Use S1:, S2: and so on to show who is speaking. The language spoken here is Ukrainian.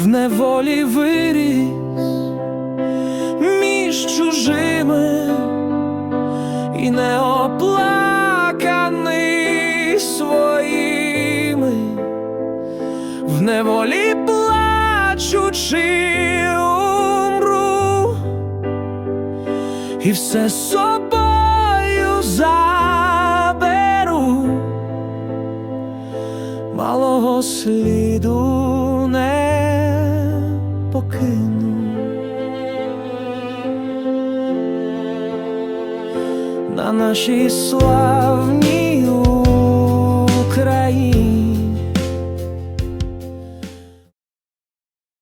S1: в неволі виріс між чужими і неоплаканий своїми, в неволі плачучи умру, і все собою заберу, малого сліду на нашій славній